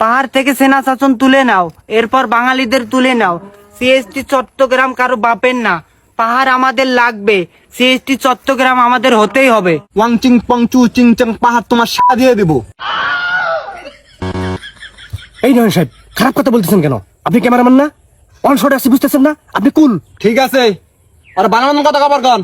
পাহাড় থেকে সেনা শাসন তুলে নাও এরপর বাঙালিদের তুলে নাও। সিএসটি চট্টগ্রাম কারও বাপের না। পাহাড় আমাদের লাগবে। সিএসটি চট্টগ্রাম আমাদের হতেই হবে। ওয়াং চিং পং চু চিং চাং পাহাড় তোমার সারা দিয়ে দিব। এই নয় সাহেব খারাপ কথা বলতেছেন কেন? আপনি ক্যামেরাম্যান না? অন শট আসছি বুঝতেছেন না? আপনি কুল ঠিক আছে। আর বাংলা কথা খবর কন।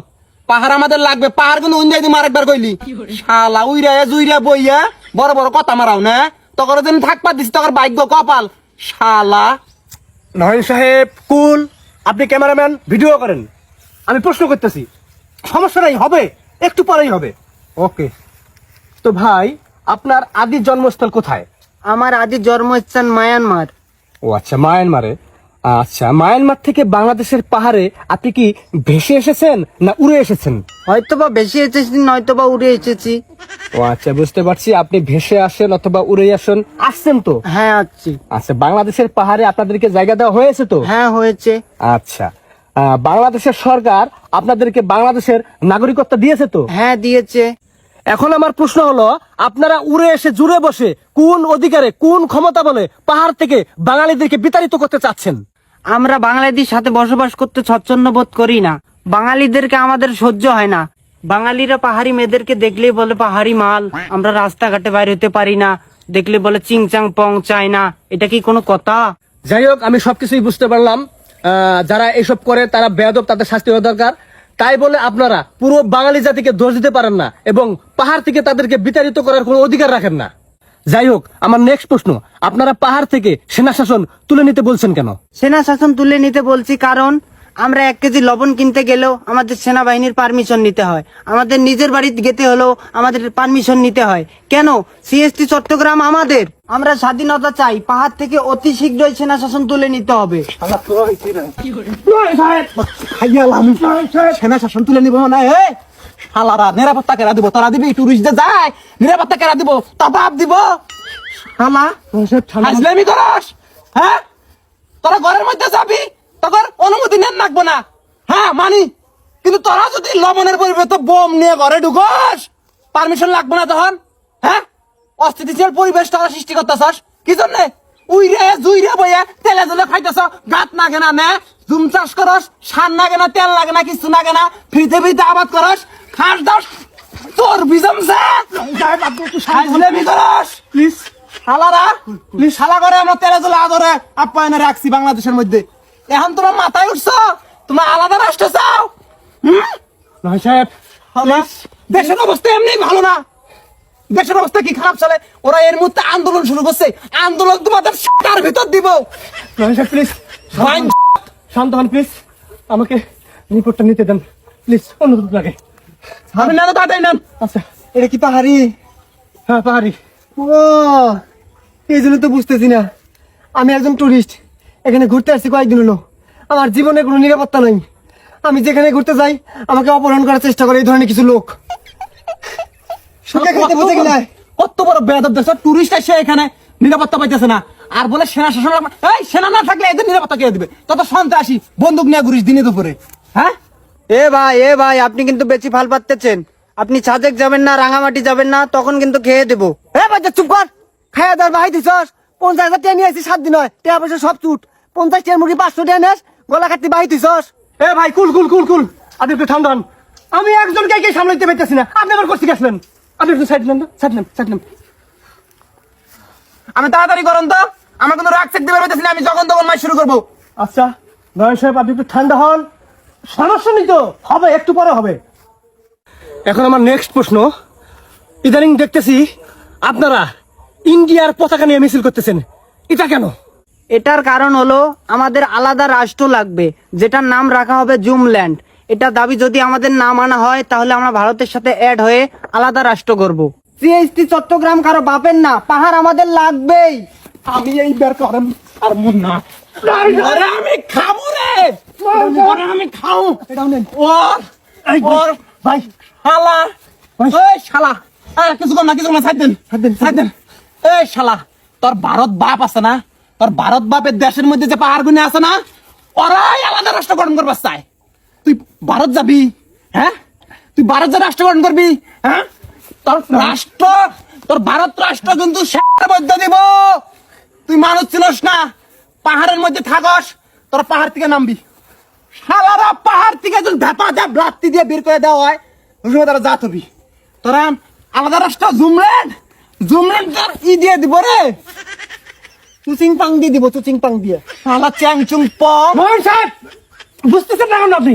পাহাড় আমাদের লাগবে। পাহাড় কিন্তু উন্দাই দিম আরেকবার কইলি। শালা উইরা জুইরা বইয়া বড় বড় কথা মারাও না। তখন দিন থাকবা দিছি তখন ভাগ্য কপাল। শালা। নয়ন সাহেব কুল আপনি ক্যামেরাম্যান ভিডিও করেন। আমি প্রশ্ন করতেছি সমস্যা নাই হবে একটু পরেই হবে। ওকে। তো ভাই আপনার আদি জন্মস্থল কোথায়? আমার আদি জন্মস্থান মায়ানমার। ও আচ্ছা মায়ানমারে। আচ্ছা মায়ানমার থেকে বাংলাদেশের পাহাড়ে আপনি কি ভেসে এসেছেন না উড়ে এসেছেন? হয়তোবা বেশি এসেছি নয়তোবা উড়ে এসেছি। ও আচ্ছা বুঝতে পারছি আপনি ভেসে আসেন অথবা উড়ে আসেন আসছেন তো? হ্যাঁ আছি আচ্ছা বাংলাদেশের পাহাড়ে আপনাদেরকে জায়গা দেওয়া হয়েছে তো? হ্যাঁ হয়েছে। আচ্ছা বাংলাদেশের সরকার আপনাদেরকে বাংলাদেশের নাগরিকত্ব দিয়েছে তো? হ্যাঁ দিয়েছে। এখন আমার প্রশ্ন হলো আপনারা উড়ে এসে জুড়ে বসে কোন অধিকারে কোন ক্ষমতা বলে পাহাড় থেকে বাঙালিদেরকে বিতাড়িত করতে চাচ্ছেন? আমরা বাঙালিদের সাথে বসবাস করতে স্বচ্ছন্ন বোধ করি না। বাঙালিদেরকে আমাদের সহ্য হয় না। বাঙালিরা পাহাড়ি মেয়েদেরকে দেখলেই বলে, পাহাড়ি মাল, আমরা রাস্তাঘাটে বাইরে হতে পারি না। দেখলে বলে, চিংচাং, পং চায় না এটা কি কোনো কথা? যাই হোক, আমি সবকিছুই বুঝতে পারলাম। যারা এসব করে, তারা বেয়াদব, তাদের শাস্তি হওয়া দরকার। তাই বলে আপনারা পুরো বাঙালি জাতিকে দোষ দিতে পারেন না এবং পাহাড় থেকে তাদেরকে বিতাড়িত করার কোনো অধিকার রাখেন না। যাই হোক আমার নেক্সট প্রশ্ন। আপনারা পাহাড় থেকে সেনা শাসন তুলে নিতে বলছেন কেন? সেনা শাসন তুলে নিতে বলছি কারণ আমরা এক কেজি লবণ কিনতে গেলেও আমাদের সেনাবাহিনীর পারমিশন নিতে হয়। আমাদের নিজের বাড়িতে যেতে হলেও আমাদের পারমিশন নিতে হয়। কেন? সিএসটি চট্টগ্রাম আমাদের। আমরা স্বাধীনতা চাই পাহাড় থেকে অতি শীঘ্রই সেনা শাসন তুলে নিতে হবে। সেনা শাসন তুলে নিব না হে শালারা নিরাপত্তা কেরা দিব তোরা দিবি টুরিস্টদের যায় নিরাপত্তা কেরা দিব তা বাপ দিব। হাজলামি করস হ্যাঁ? তোরা ঘরের মধ্যে যাবি তখন অনুমতি নেন রাখব না। হ্যাঁ মানি। কিন্তু তোরা যদি লবণের পরিবর্তে বোম নিয়ে ঘরে ঢুকস পারমিশন লাগবে না তখন হ্যাঁ? অস্থিতিশীল পরিবেশ তোরা সৃষ্টি করতেছস। কি জন্যে? উইরে জুইরে বইয়া তেলে জলে খাইতেছ। গাত নাগে না নে জুম চাষ করস সার নাগে না তেল লাগে না কিছু নাগে না ফ্রিতে ফ্রিতে আবাদ করস খাস দাস তোর বিজম করস। প্লিজ। শালারা প্লিজ শালা করে আমরা তেলে জলে আদরে আপ্যায়নে রাখছি বাংলাদেশের মধ্যে। এখন তোমার মাথায় উঠছ? তোমার আলাদা রাষ্ট্র চাও? হুম? নয় সাহেব শালা, দেশের অবস্থা এমনি ভালো না। দেশের অবস্থা কি খারাপ চলে? ওরা এর মধ্যে আন্দোলন শুরু করছে। আন্দোলন তোমাদের টার ভিতর দিব। প্লিজ শান্ত হন। প্লিজ আমাকে রিপোর্টটা নিতে দেন প্লিজ অনুরোধ লাগে। আমি না তাড়াতাড়ি নেন। আচ্ছা। এটা কি পাহাড়ি? হ্যাঁ পাহাড়ি। ও এই জন্য তো বুঝতেছি না। আমি একজন টুরিস্ট এখানে ঘুরতে আসছি কয়েকদিন হলো। আমার জীবনে কোনো নিরাপত্তা নাই। আমি যেখানে ঘুরতে যাই আমাকে অপহরণ করার চেষ্টা করে এই ধরনের কিছু লোক। সুখে খেতে কত বড় বেদব দেশ টুরিস্ট এসে এখানে নিরাপত্তা পাইতেছে না। আর বলে সেনা শাসন এই সেনা না থাকলে এদের নিরাপত্তা কে দিবে? তত সন্ত্রাসী বন্দুক নিয়ে ঘুরিস দিনে দুপুরে হ্যাঁ? এ ভাই এ ভাই আপনি কিন্তু বেশি ফাল পাচ্তেছেন আপনি সাজেক যাবেন না রাঙামাটি যাবেন না তখন কিন্তু খেয়ে দেবো। এ বাচ্চা চুপ কর। খাইয়া দার ভাই দিছস পঞ্চাশ হাজার টাকা নিয়ে আসছি সাত দিন হয়। টাকা পয়সা সব চুট। পঞ্চাশ টাকার মুরগি পাঁচশো টাকা নেস গলা কাটতে বাহি দিছস এ ভাই কুল কুল কুল কুল। আপনি একটু আমি একজনকে একে সামলাইতে পারতেছি না। আপনি আবার করতে গেছিলেন আপনি একটু সাইড নেন সাইড নেন সাইড নেন। আমি তাড়াতাড়ি করুন তো আমার কোনো রাগ পারতেছি না আমি যখন তখন মাই শুরু করব। আচ্ছা নয়ন সাহেব আপনি একটু ঠান্ডা হন। সমস্যা নেই তো হবে একটু পরে হবে। এখন আমার নেক্সট প্রশ্ন। ইদানিং দেখতেছি আপনারা ইন্ডিয়ার পতাকা নিয়ে মিছিল করতেছেন। এটা কেন? এটার কারণ হলো আমাদের আলাদা রাষ্ট্র লাগবে যেটার নাম রাখা হবে জুমল্যান্ড। এটা দাবি যদি আমাদের না মানা হয় তাহলে আমরা ভারতের সাথে অ্যাড হয়ে আলাদা রাষ্ট্র করব সিএসটি চট্টগ্রাম কারও বাপের না পাহাড় আমাদের লাগবেই। আমি এই বের করেন আর মন না আমি খাব রে। আমি খাও। ওর ওর ভাই শালা। এই শালা। এই কিছু না কিছু না সাইড দেন। সাইড দেন সাইড দেন। এই শালা তোর ভারত বাপ আছে না? তোর ভারত বাপের দেশের মধ্যে যে পাহাড় গুনে আছে না? ওরাই আলাদা রাষ্ট্র গঠন করবার চায়। তুই ভারত যাবি? হ্যাঁ? তুই ভারত যা রাষ্ট্র গঠন করবি? হ্যাঁ? তোর রাষ্ট্র, তোর ভারত রাষ্ট্র কিন্তু মধ্যে দিব। মানুষ ছিলস না, পাহাড়ের মধ্যে থাকস, তোর পাহাড় থেকে নামবি। শালারা পাহাড় থেকে যদি ধাপা ধাপ লাত্তি দিয়ে বের করে দেওয়া হয় তারা জাত হবি। তোরা আলাদা রাস্তা জুমলেন জুমলেন তোর ই দিয়ে দিব রে। চুচিং পাং দিয়ে দিব চুচিং পাং দিয়ে। শালা চ্যাং চুং পং বুঝতেছেন না আপনি?